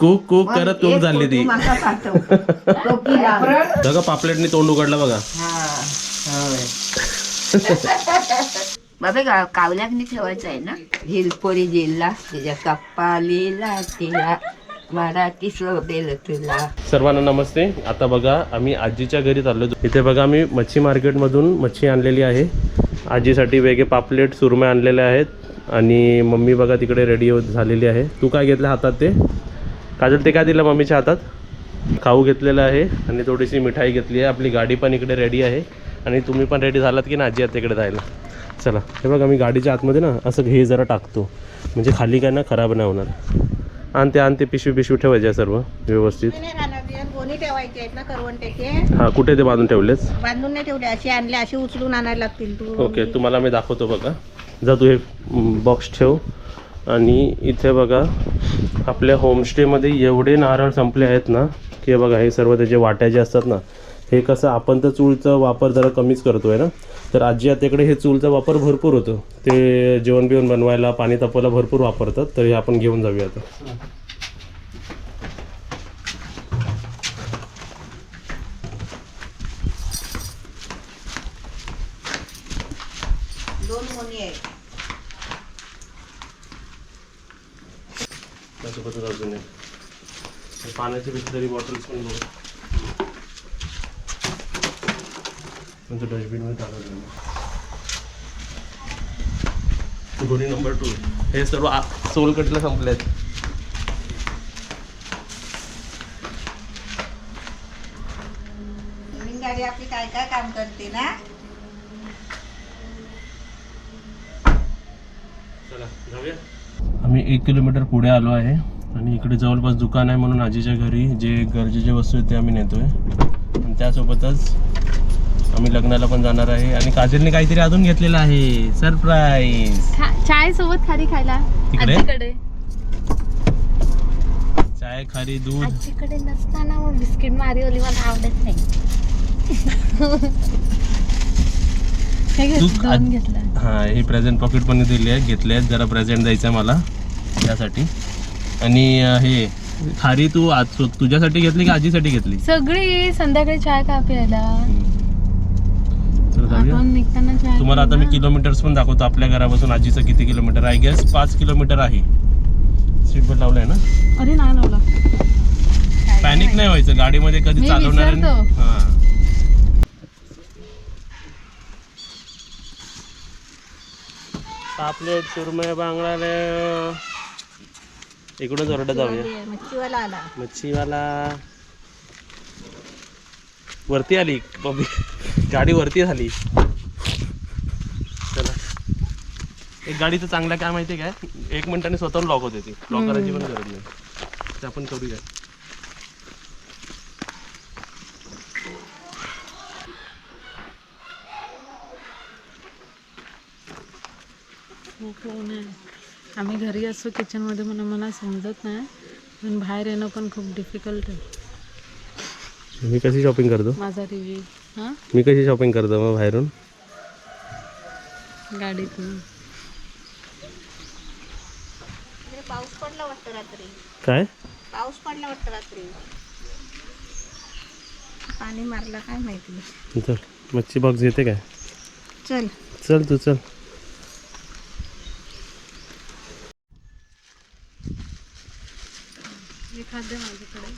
Cook cook करत cook झाली ती. बघा पापलेटनी तोंड उघडलं बघा. हा. बाबा का कावल्याकनी ठेवायचं आहे ना? हिलपोरी जिल्हा तिच्या कप्पालीला तिला मराठी तुला. सर्वांना नमस्ते. आता बघा आम्ही आजीच्या घरी चाललो. इथे बघा आम्ही मच्छी मार्केटमधून मच्छी आणलेली आहे. आजीसाठी वेगळे पापलेट सुरमे आणलेले आहेत. आणि मम्मी बघा तिकडे रेडी होत झालेली आहे. तू काय घेतलं हातात ते? काजल ते काय दिलं मम्मीच्या हातात? खाऊ घेतलेलं आहे आणि थोडीशी मिठाई घेतली आहे. आपली गाडी पण इकडे रेडी आहे. आणि तुम्ही पण रेडी झालात की ना आजी आता इकडे जायला. चला हे बघा मी गाडीच्या आतमध्ये ना असं हे जरा टाकतो. म्हणजे खाली काय ना खराब नाही होणार. आणते आणते पिशवी पिशवी ठेवायचे सर्व व्यवस्थित. हा कुठे ते बांधून ठेवलेस बांधून नाही ठेवले असे आणले असे उचलून आणायला लागतील तू. ओके तुम्हाला मी दाखवतो बघा. जा तू हे बॉक्स ठेव. आणि इथे बघा आपल्या होमस्टेमध्ये एवढे नारळ संपले आहेत ना की हे बघा हे सर्व त्याचे वाट्या जे असतात ना हे कसं आपण तर चूलचा वापर जरा कमीच करतो आहे ना. तर आजी आत्याकडे हे चूलचा वापर भरपूर होतो. ते जेवण बिवण बनवायला पाणी तापवायला भरपूर वापरतात. तर हे आपण घेऊन जाऊया आता. दोन त्यासोबतच अजून एक. हे पाण्याची बिसलरी बॉटल्स पण बघू. म्हणजे डस्टबिनमध्ये टाकलं गोणी नंबर टू हे सर्व सोलकटला संपले आहेत आपली काय काय काम करते ना चला जाऊया आम्ही एक किलोमीटर पुढे आलो आहे. आणि इकडे जवळपास दुकान आहे म्हणून आजीच्या घरी जे गरजेचे वस्तू आहेत ते आम्ही नेतोय. आणि त्यासोबतच आम्ही लग्नाला पण जाणार आहे. आणि काजलने काहीतरी अजून घेतलेलं आहे. सरप्राईज चाय सोबत खारी खायला. तिकडे? आजीकडे. चाय खारी दूध. आजीकडे नसताना मग बिस्किट मारी ओली मला आवडत नाही. हे तू घेतलं. हा ही प्रेझेंट पॉकेट पण दिली आहे घेतले आहेत जरा प्रेझेंट द्यायचं आहे मला. त्यासाठी आणि अं, हे खारी तू आज तुझ्यासाठी घेतली की आजीसाठी घेतली? सगळी संध्याकाळी चाय का प्यायला? चला जाऊया. आपण निघताना चाय तुम्हाला आता मी. किलोमीटर्स पण दाखवतो. आपल्या घरापासून आजीचं किती किलोमीटर आय गेस पाच किलोमीटर आहे. सीट बेल्ट लावलाय ना? अरे नाही लावला. पॅनिक नाही व्हायचं. गाडीमध्ये कधी मी चालवणार आहे? ना? विसरतो. हा. पापलेट सुरमय बांगडाले इकडूनच ओरडत जाऊया. मच्छीवाला आला मच्छीवाला. वरती आली. बबी गाडी वरती झाली. चला. एक गाडी तर चांगल्या काय माहिती काय? एक मिनिटाने स्वतःहून लॉक होते ती. लॉक करायची पण गरज नाही. ते आपण करूया. खूप आम्ही घरी असतो किचनमध्ये म्हणून मला समजत नाही. पण बाहेर येणं पण खूप डिफिकल्ट आहे. मी कशी शॉपिंग करतो? माझा रिव्ह्यू हां? मी कशी शॉपिंग करतो मग बाहेरून? गाडीतून. पाऊस पडला वाटतं रात्री. काय? पाऊस पडला वाटतं रात्री. पाणी मारलं काय माहिती. चल मच्छी बॉक्स घेते काय? चल. चल तू चल. हे खाद्य माझ्याकडे.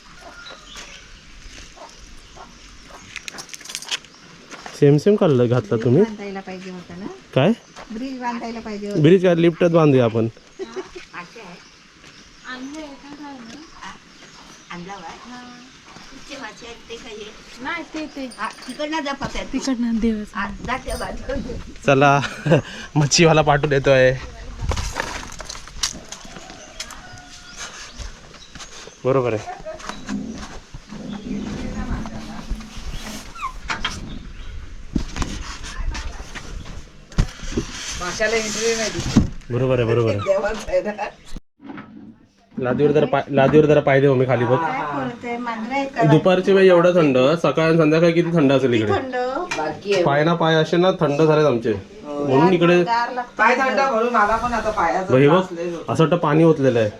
सेम सेम काढलं घातला तुम्ही? बांधायला पाहिजे होता ना? काय? ब्रिज बांधायला पाहिजे होता. ब्रिज काय लिफ्टच बांधूया आपण? तिकडनं चला मच्छीवाला पाठवून येतोय बरोबर आहे. बरोबर आहे बरोबर आहे. लादीवर जरा पाय लादीवर जरा पाय देऊ मी खाली बघ. दुपारची वेळ एवढा थंड सकाळ आणि संध्याकाळी किती थंड असेल इकडे? थंड? बाकी आहे. पाय ना पाय असे ना थंड झालेत आमचे. म्हणून इकडे थंड मला पण आता हे बघ. असं वाटतं पाणी ओतलेलं आहे.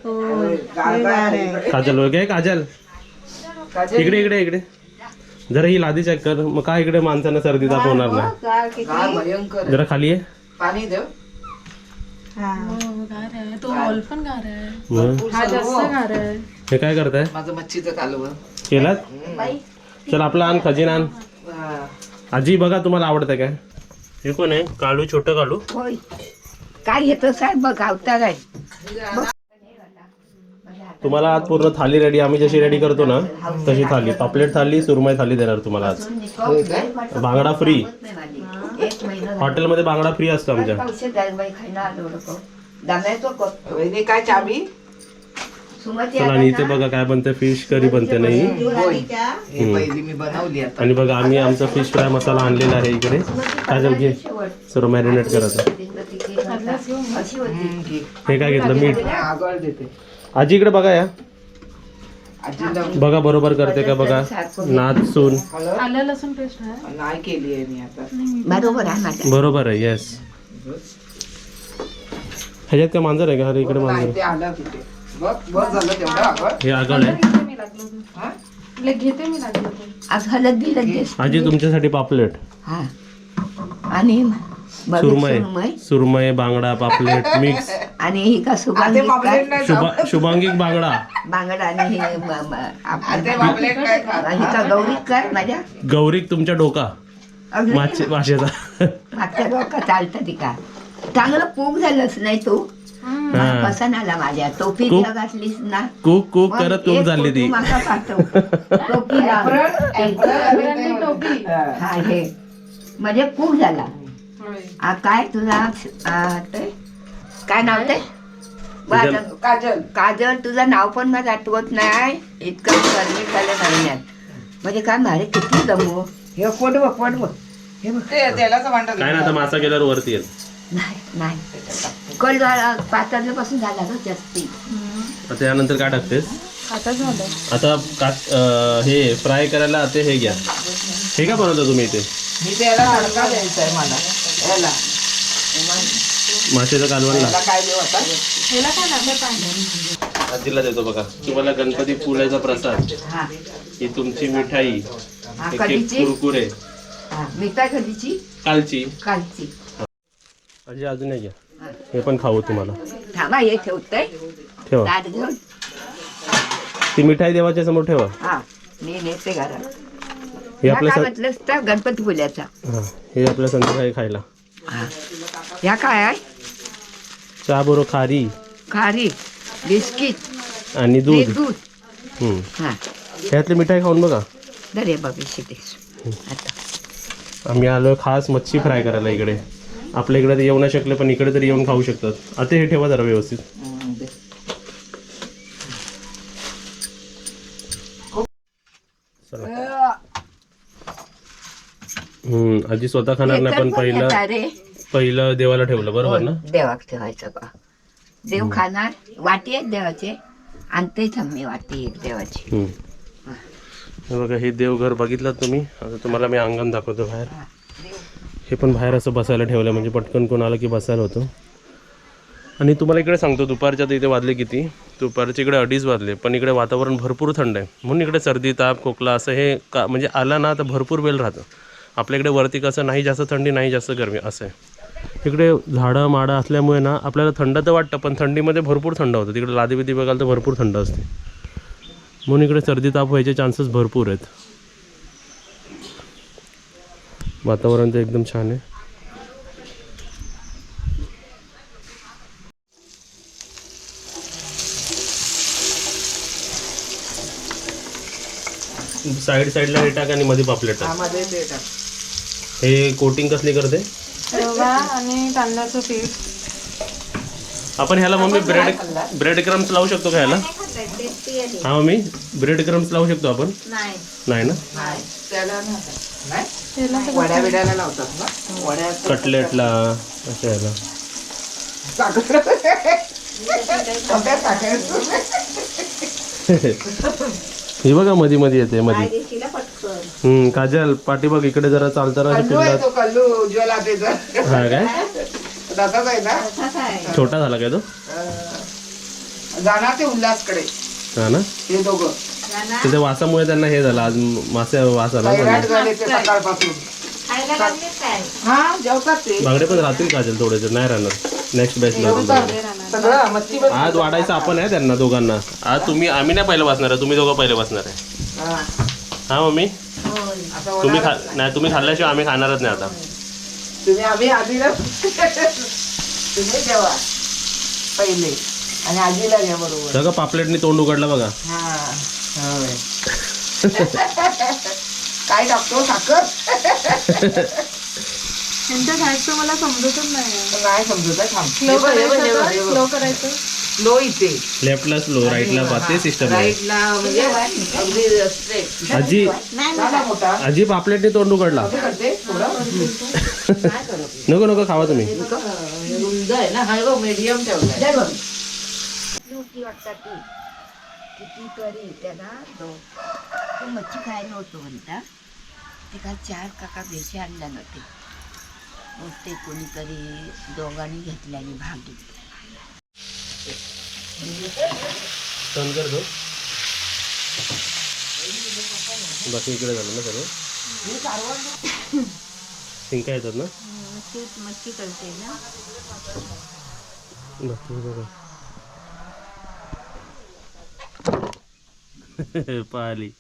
आहे. काजल वगैरे काजल? काजल, इकडे इकडे इकडे. जरा ही लादी चेक कर. मग काय इकडे माणसानं सर्दी ताप होणार नाही. जरा खाली आहे पाणी देव हा. हो, तो हॉल पण गार आहे. हा हे काय करताय? माझं मच्छीचं कालवण केलात? चल आपला आण खजीन आण. हा. आजी बघा तुम्हाला आवडतं काय. हे कोण आहे? काळू छोटं काळू होय. काय घेतो साहेब बघ तुम्हाला आज पूर्ण थाली रेडी आम्ही जशी रेडी करतो ना तशी थाली. पापलेट थाली सुरमई थाली देणार तुम्हाला आज. होय काय? बांगडा फ्री एक महिना हॉटेलमध्ये बांगडा फ्री असतो आमच्या. खायला आलो वहिनी काय चाबी सुमती चला आणि इथे बघा काय बनते फिश करी बनते नाही. होय. हे पहिली मी बनवली आता. आणि बघा आम्ही आमचा फिश फ्राय मसाला आणलेला आहे इकडे. काय जाऊ घे. सर्व मॅरिनेट करायचं. हे काय घेतलं? मीठ. हा, आजी इकडे बघा या. बघा बरोबर करते का बघा? नाच सून. हळद आलं लसूण पेस्ट आहे? नाही केली आहे मी आता. बरोबर आहे येस ह्याच्यात काय मांजर आहे का? अरे इकडे मांजर. नाही ते आलं तिथे बघ बघ झालं तेवढं आगळ हे आगळ आहे. घेते मी लागलो तर. हा? ले, घेते मी लागलो तर. आज हलत दिलं आजी तुमच्यासाठी पापलेट. हा. आणि बघ सुरमई. सुरमई. सुरमई बांगडा पापलेट मिक्स. आणि ही का आते सुगंधी पापलेट नाही शुभा शुभांगिक बांगडा. बांगडा आणि हे ब- ब- आते आपलं पापलेट नाही खात ही का गौरी कर माझ्या? गौरिक तुमच्या डोका. माशेचा. मागच्या डोका चालतं ती का. चांगलं पूक झालंच नाही तू? हा. पसंत आला माझ्या. टोपी कूक? घातलीस ना. कुक कुक मग करत एक तूप झाली ती. फोटो माका पाठव. हा हे. म्हणजे. आ, काय तुझा आ, ते? काय नाव ते? बरं, काजल. काजल. काजल तुझं नाव पण मला आठवत नाही. इतकं परमिट झालं महिन्यात म्हणजे काय मारे किती दमू? हे पडव पडव हे बघ. ते तेलाचं भांडं काय ना आता मासा गेल्यावर वरती येईल. नाही नाही. कल पातळल्यापासून झाला ना जास्ती. आता यानंतर काय टाकतेस? आता झालं. आता का हे फ्राय करायला ते हे घ्या. हे का बनवता तुम्ही इथे? मी त्याला तडका द्यायचा आहे मला. याला. माशाच्या कालवणला. याला काय देऊ आता? ह्याला काय लागलं पाणी? आजीला देतो बघा. तुम्हाला गणपती फुलाचा प्रसाद. हा. ही तुमची मिठाई. हा, एक एक कधीची? कुरकुरे. हा मी काय कधीची कालची. कालची. आजी अजून घ्या. हे पण खाऊ तुम्हाला. थांबा हे ठेवतंय ठेवा. ताट घेऊन. ती मिठाई देवाच्या समोर ठेवा. हा मी नेते घरात. हे ह्या आपल्या काय सं- म्हटलंस तर गणपती फुल्याचा. हा हे आपल्या संध्याकाळी खायला. हा. ह्या काय आहे? चहा बरोबर खारी. खारी बिस्किट आणि हे दूध दूध. हम्म. हा. ह्यातली मिठाई खाऊन बघा. दरे बाबी आता. आम्ही आलो खास मच्छी फ्राय करायला इकडे. आपल्या इकडे तर येऊ नाही शकले पण इकडे तरी येऊन खाऊ शकतात. आता हे ठेवा जरा व्यवस्थित. हम्म, आजी स्वतः खाणार नाही पण पहिलं पहिलं देवाला ठेवलं बरोबर ना? देवाक ठेवायचं का देव खाणार वाटी आहेत देवाचे आणतेच आम्ही वाटी एक देवाची. हम्म. हे. बघा हे देवघर बघितलं तुम्ही? आता तुम्हाला मी अंगण दाखवतो बाहेर. हे पण बाहेर असं बसायला ठेवलं म्हणजे पटकन कोण आलं की बसायला होतं. आणि तुम्हाला इकडे सांगतो दुपारच्या तर इथे वाजले किती? दुपारच्या इकडे अडीच वाजले पण इकडे वातावरण भरपूर थंड आहे. म्हणून इकडे सर्दी ताप खोकला असं हे का म्हणजे आला ना तर भरपूर वेळ राहतं. आपल्याकडे वरती कसं नाही जास्त थंडी नाही जास्त गरमी असं आहे. इकडे झाडं माडं असल्यामुळे ना आपल्याला थंड तर वाटतं पण थंडीमध्ये भरपूर थंड होतं. तिकडे लादीबिदी बघाल तर भरपूर थंड असते. म्हणून इकडे सर्दी ताप व्हायचे चान्सेस भरपूर आहेत. वातावरण तर एकदम छान आहे साईड साईडला हे टाक आणि मध्ये पापलेट टाक। त्यामध्ये ते टाक. हे कोटिंग कसली करते? रवा आणि तांदळाचं पीठ। आपण ह्याला मम्मी ब्रेड ब्रेड क्रम्स लावू शकतो का ह्याला? हा मम्मी ब्रेड क्रम्स लावू शकतो आपण? नाही. नाही ना? नाही त्याला नाही? वड्या बिड्याला लावतात ना? वड्या कटलेटला साखर. हे बघा मध्ये मध्ये येते मध्ये हम्म काजल पाठी बघ इकडे जरा चालताना तो कल्लू उज्ज्वला त्याचा हा काय? तसाच आहे ना? तसाच आहे. छोटा झाला काय तो? जाणार ते उल्हासकडे. हा ना? हे दोघं. त्याच्या वासामुळे त्यांना हे झालं आज मासे वास आला हा बांगडे पण राहतील काजल थोडेसे? नाही राहणार. नेक्स्ट बॅचला सगळं मच्छी पण आज वाढायचं आपण आहे त्यांना दोघांना. आज तुम्ही आम्ही नाही पहिले वाचणार आहे तुम्ही दोघं पहिले वाचणार आहे. हा. हा मम्मी? तुम्ही खा नाही. तुम्ही खाल्ल्याशिवाय आम्ही खाणारच नाही आता. तुम्ही आम्ही आधी ना तुम्ही जेवा पहिले. आणि आजीला घ्या बरोबर. सगळं पापलेटनी तोंड उघडलं बघा. हा. काय टाकतो साखर? त्यांच्या खायचं मला समजतच नाही. नाही समजत आहे थांब. स्लो हे बघ, हे बघ, हे बघ, करायचं हे बघ. स्लो करायचं. लो इथे लेफ्टला स्लो राईटला पाते सिस्टम आहे राईटला म्हणजे अगदी स्ट्रेट आजी झाला मोठा. आजी पापलेटनी तोंड उघडला. करते थोडं. नको नको खावा तुम्ही. रुंद आहे ना. हा मीडियम ठेवलाय. ती वाटतात ती किती तरी त्याला दो तो मच्छी खायला होतो म्हणता. ते काल चार काका बेचे आणल्या नव्हते. मग ते कोणीतरी दोघांनी घेतल्याने भाग घेतला. बाकी इकडे झालं ना सर्व शिंका येतात ना? मच्छी मच्छी करते ना. बाकी बघा. पाहिली.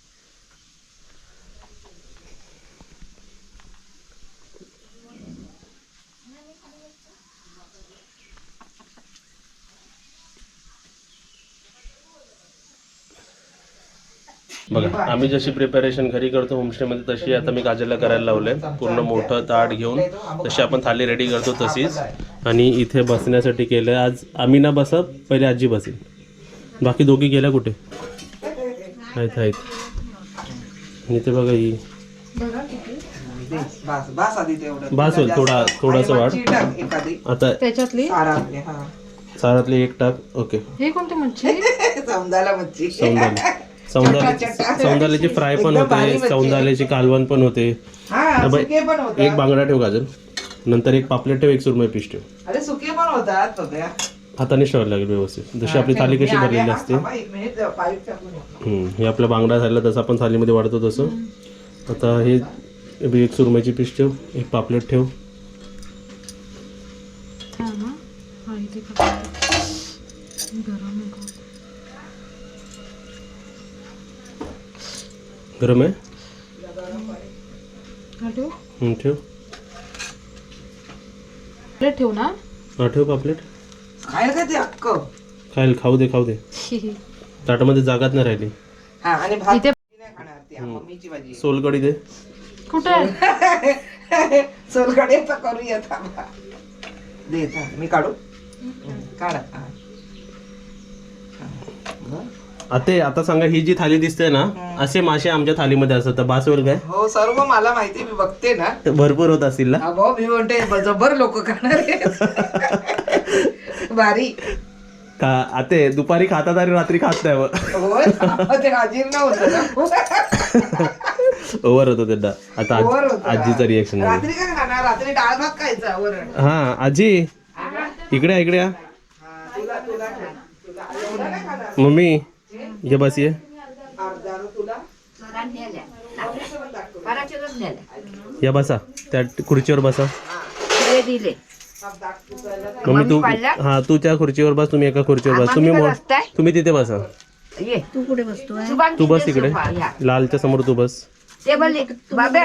बघा आम्ही जशी प्रिपरेशन घरी करतो होमस्टेमध्ये तशी आता मी काजलला करायला लावलंय. पूर्ण मोठं ताट घेऊन तशी आपण थाली रेडी करतो तशीच. आणि इथे बसण्यासाठी केलं आज आम्ही ना बसत पहिले आजी बसेल. बाकी दोघी गेल्या कुठे? आहेत आहेत. आणि इथे बघा ही. बास होईल, थोडा- थोडासा वाढ. आता त्याच्यातली? हा. चारातली एक टाक ओके. हे कोणती मच्छी? समजायला मच्छी. सौंदाले. सौंदाल्याची फ्राय पण होते. सौंदाल्याची कालवण पण होते. हा एक बांगडा ठेव गाजर. नंतर एक पापलेट ठेव एक सुरमई पीस ठेव. अरे सुके पण होतात. हाताने ठेवायला लागेल व्यवस्थित. जशी आपली थाली कशी भरलेली असते. हे आपला बांगडा झाला तसं आपण थालीमध्ये वाढतो तसं. आता हे एक सुरमईची पीस ठेव एक पापलेट ठेव. गरम आहे ठेव. ठेव ना. हा ठेव पापलेट. खायला काय ते अक्क खायला खाऊ दे खाऊ दे. ताटामध्ये जागाच नाही राहिली. हा आणि भात इथे नाही खाणार ती मम्मीची भाजी. सोलकडी दे. कुठे आहे? सोलकडे तर करूया थांबा. दे था, मी काढू? काढा हा. हा. आता आता सांगा ही जी थाली दिसते ना असे मासे आमच्या थालीमध्ये असतात. बास होईल काय? हो सर्व मला माहिती मी बघते ना. तर भरपूर होत असतील ना? हा भाऊ मी म्हणते जबर लोक खाणार आहेत. भारी का आता दुपारी खातात आणि रात्री खात नाही होय? ते अजीर्ण होतं ना. ओव्हर होतो त्यांना. आता. आजीचं रिएक्शन रात्री काय खाणार? रात्री डाळ भात खायचा वरण. हा आजी? इकडे या, इकडे या. तुला तुला तुला एवढं नाही खाणार मम्मी ये बस ये. या बसा. त्या खुर्चीवर बसा. दिले. मम्मी तू? हा तू त्या खुर्चीवर बस तुम्ही एका खुर्चीवर बस. तुम्ही मो-? तुम्ही तिथे बसा. ये. तू कुठे बसतो तू बस तिकडे लालच्या समोर तू बस. टेबल बाबे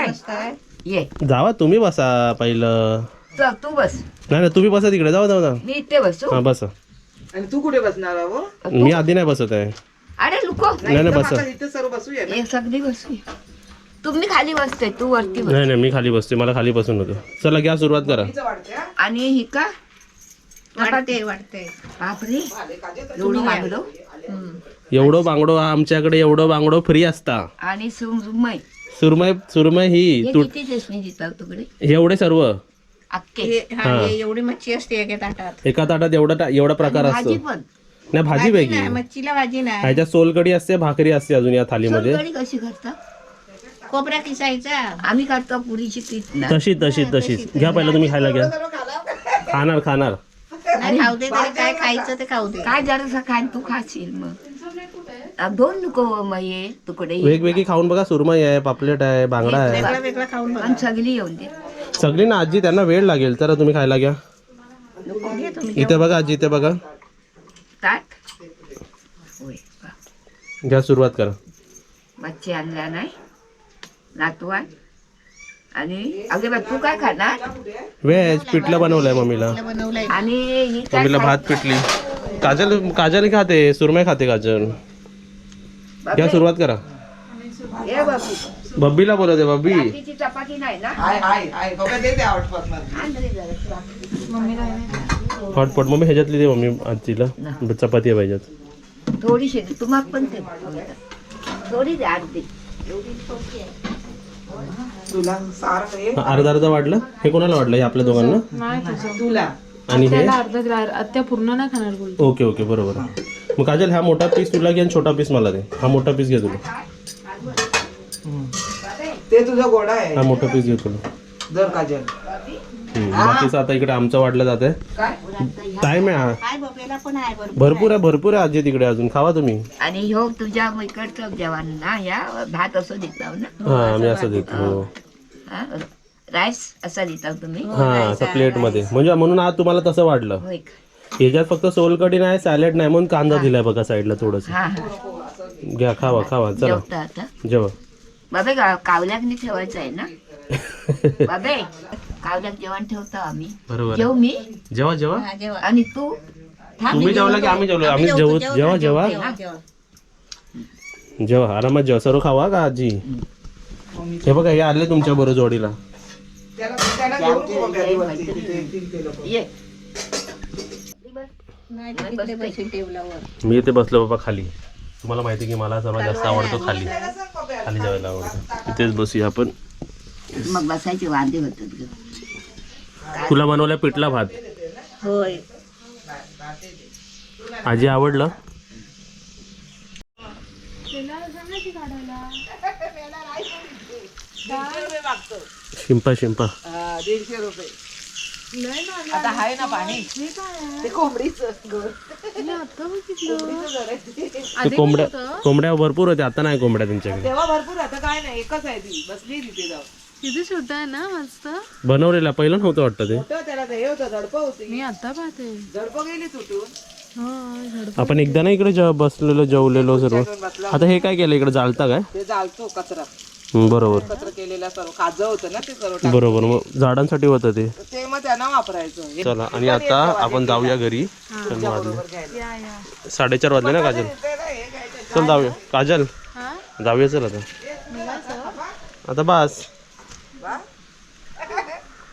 ये. जावा तुम्ही बसा पहिलं. चल तू बस. नाही नाही तुम्ही बसा तिकडे. जावा जावा जावा. मी इथे बसू? हा बसा. आणि तू कुठे बसणार आहो? मी आधी नाही बसत आहे. अरे लुको. नाही नाही बसा. इथे सर्व ना? सगळी बसू तुम्ही खाली बसते तू वरती बस. नाही नाही मी खाली बसते मला खाली बसून होतं. चला घ्या सुरुवात करा. हा? आणि ही का? वाटते वाटते बापरे. एवढं मागलो एवढं बांगडो आमच्याकडे एवढं बांगडो फ्री असता. आणि सुमय सुरमय सुरमय ही हे तू किती चष्मे देतात तुकडे? एवढे सर्व. अक्के हे- हा, हे. एवढी मच्छी असते एका ताटात. एका ताटात एवढा टा- एवढा प्रकार असतो. भाजी पण. नाही भाजी वेगळी. नाही, मच्छीला भाजी नाही. ह्याच्यात सोलकडी असते भाकरी असते अजून या थालीमध्ये. सोलकढी कशी करतात कोपरा किसायचा आम्ही करतो पुरीची पीठ ना. तशी तशी तशीच. घ्या पहिला तुम्ही खायला घ्या. खाणार. खाणार नाही खाऊ दे तरी काय खायचं ते खाऊ दे. काय जरासा खाय तू खाशील मग. आ, दोन नको मग ये तुकडे. वेगवेगळी खाऊन बघा सुरमई आहे पापलेट आहे बांगडा आहे. वेगळं वेगळं खाऊन बघा. सगळी येऊन दे. सगळी ना आजी त्यांना वेळ लागेल तर तुम्ही खायला घ्या. घे तुम्ही. इथे बघा आजी इथे बघा. ताट. होय वा. घ्या सुरुवात करा. मच्छी आणल्या नाही? नातवान आणि अगे बा तू काय खाणार? व्हेज पिठलं बनवलंय मम्मीला. बनवलंय. आणि ही काय मम्मीला भात पिठली. काजल काजल खाते सुरमई खाते काजल. घ्या सुरुवात करा. खाय? ए बाबू बब्बीला बोलवते बब्बी. रात्रीची चपाती नाही ना? हाय हाय हाय. बघा दे ते आवडतात मला. आण रे जरा. हॉटपॉट. मम्मी ह्याच्यातली दे मम्मी आजीला. चपाती आहे पाहिजेत थोडीशी तुम्हाला पण ते थोडी दे अर्धी तुला सारखं एक अर्धा अर्धा वाढलं? हे कोणाला वाटलं हे आपल्या दोघांना? नाही तुझं. तुला. आणि हे? त्याला अर्धा ग्रा आत्या पूर्ण नाही खाणार ओके ओके बरोबर. मग काजल हा मोठा पीस तुला घे आणि छोटा पीस मला दे. हा मोठा पीस घे तुला. ते तुझं गोडा आहे. हा मोठा पीस घे तुला. जर काजल. बाकीचं आता इकडे आमचं वाढलं जात आहे काय? टाइम आहे हा. भरपूर आहे. भरपूर आहे आजी तिकडे अजून. खावा तुम्ही. आणि ह्यो तुझ्या इकडचं जेवण ना या भात असं देताव ना? हा आम्ही असं देतो हो. हा? राईस असा देताव तुम्ही? हा असं प्लेटमध्ये म्हणजे म्हणून आज तुम्हाला तसं वाढलं? ह्याच्यात फक्त सोलकढी नाही सॅलेड नाही म्हणून कांदा दिलाय बघा साईडला थोडस. हा हा. घ्या खावा खावा चला. जेवता आता. जेवा. बाबे का- कावल्याकनी ठेवायचं आहे ना? बाबे कावल्याक जेवण ठेवतो आम्ही. बरोबर जेव मी? जेवा जेवा. हा, जेव्हा आणि तू? थांब, तुम्ही जेवला की आम्ही जेवलो. आम्ही जेवू जेवा. जेवा जेव्हा जेव्हा जेवा आरामात जेवा. सर्व खावा का आजी? हे बघा हे आले तुमच्या बरोबर जोडीला. ये. नाही तिकडे बसून टेबलावर मी इथे बसलो बाबा खाली. तुम्हाला माहिती की मला सर्वात जास्त आवडतो खाली. खाली जेवायला आवडतं. इथेच बसूया आपण. मग बसायचे वांदे होतात ग. तुला बनवलाय पिठला भात. होय. आजी आवडलं? शिंपा शिंपा. दीडशे रुपये आता आहे ना पाणी. ते कोंबडीच ते कोंबड्या कोंबड्या भरपूर होत्या आता नाही कोंबड्या त्यांच्याकडे. तेव्हा भरपूर आता काय नाही एकच आहे ती. बसली तिथे जाऊन. किती छोटा आहे ना मस्त. बनवलेला पहिलं नव्हतं वाटतं ते. मोठं त्याला ते हे होतं झडप होती. मी आता पाहते. झडप गेली तुटून. हा झडप आपण एकदा ना इकडे जेव- बसलेलो जेवलेलो सर्व. बसला. आता हे काय केलं इकडे जाळता काय? ते कचरा. हं, बरोबर. कचरा केलेला सर्व. खाजं होतं ना ते सर्व टाक- बरोबर मग झाडांसाठी होतं ते. ते मग त्यांना वापरायचं. हे चला आणि आता आपण जाऊया घरी. छान वाजले. या या. साडेचार वाजले ना काजल? ते ना हे घ्यायचं. चल जाऊया. काजल? हा? जाऊया चल आता. आता बस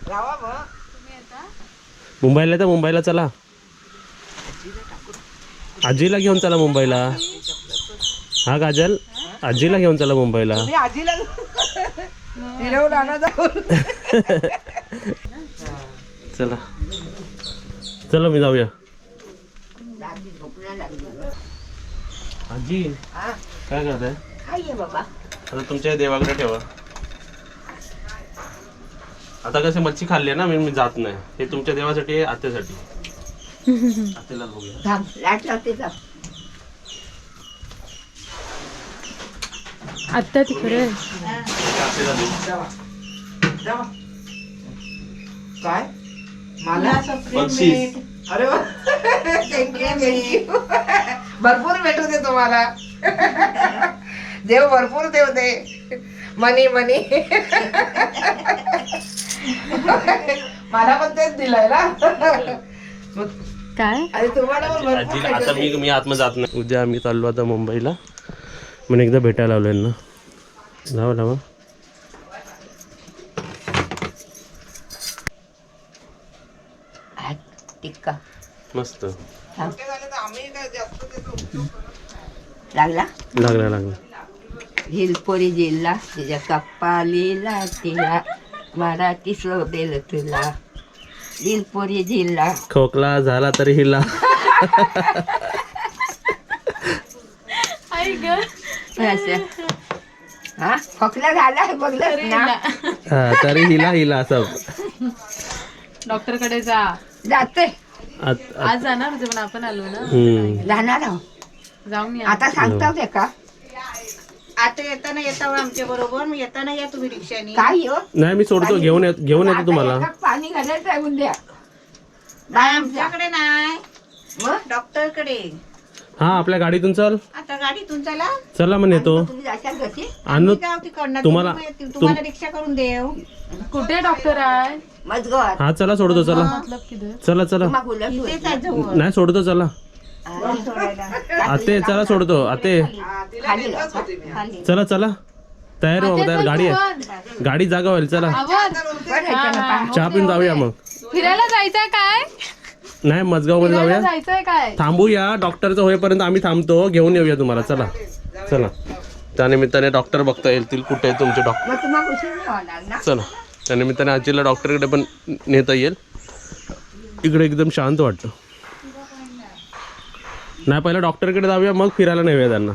राहा मग मुंबईला तर मुंबईला चला. आजीला घेऊन चला मुंबईला. हा काजल? आजीला घेऊन चला मुंबईला. चला. चला मी जाऊया. आजी काय करताय? आता तुमच्या देवाकडे ठेवा. आता कसे मच्छी खाल्ली आहे ना मी मी जात नाही. हे तुमच्या देवासाठी आहे आत्यासाठी. आत्याला बघूया थांब लाट लावते थांब. आत्या तिकडे आत्याला देऊ. जावा. काय? मला? बक्षीस. अरे वा. Thank you, thank you. भरपूर भेटू दे तुम्हाला. देव भरपूर देव दे. मनी मनी. मला पण तेच दिलंय ना. मग काय? आणि तुम्हाला पण भरपूर आजीला आता मी मी आतमध्ये जात नाही. उद्या आम्ही चाललो आता मुंबईला. म्हणून एकदा भेटायला आलो यांना लावा. हात टिक्का. मस्त. थांब झाले तर आम्ही काय जास्त देतो? लागला? लागला लागला. हिलपोरी जिल्हा तिच्या कप्पालीला तिला मराठी शोभेल तुला हिलपोरी जिल्हा खोकला झाला तरी हिला. असं. हा? खोकला झाला बघलं ना? हा तरी हिला हिला सब डॉक्टरकडे जा. जाते. आत- आज जाणार होते पण आपण आलो ना. हम्म. जाणार आहो. जाऊन या. आता सांगता ते का? आता येताना येता आमच्या बरोबर येताना या तुम्ही रिक्षाने. काय हो? नाही मी सोडतो घेऊन येत घेऊन येतो तुम्हाला. आता एकात पाणी घालायचं आहे उद्या नाही आमच्याकडे नाही. मग? डॉक्टरकडे हा आपल्या गाडीतून चल. आता गाडीतून चला. चला मग येतो तुम्ही जाशाल कशी आणू जाऊ तिकडनं. तुम्हाला- तुम्ही- तुम्हाला रिक्षा करून देऊ. कुठे डॉक्टर आहे? मजगत. हा चला सोडतो चला. मतलब किधर चला चला. नाही सोडतो चला. आते चला सोडतो. आते. चला चला. तयार व्हा तयार. गाडी आहे. गाडी जागा होईल चला. चहा पिऊन जाऊया मग. फिरायला जायचंय काय? नाही मजगावमध्ये जाऊया. थांबूया. डॉक्टरचं होईपर्यंत आम्ही थांबतो. घेऊन येऊया तुम्हाला. चला. चला. त्यानिमित्ताने डॉक्टर बघता येतील कुठे आहे तुमचे डॉक्टर? चला. त्यानिमित्ताने आजीला डॉक्टरकडे पण नेता येईल. इकडे एकदम शांत वाटतं. नाही पहिलं डॉक्टरकडे जाऊया मग फिरायला नेऊया त्यांना.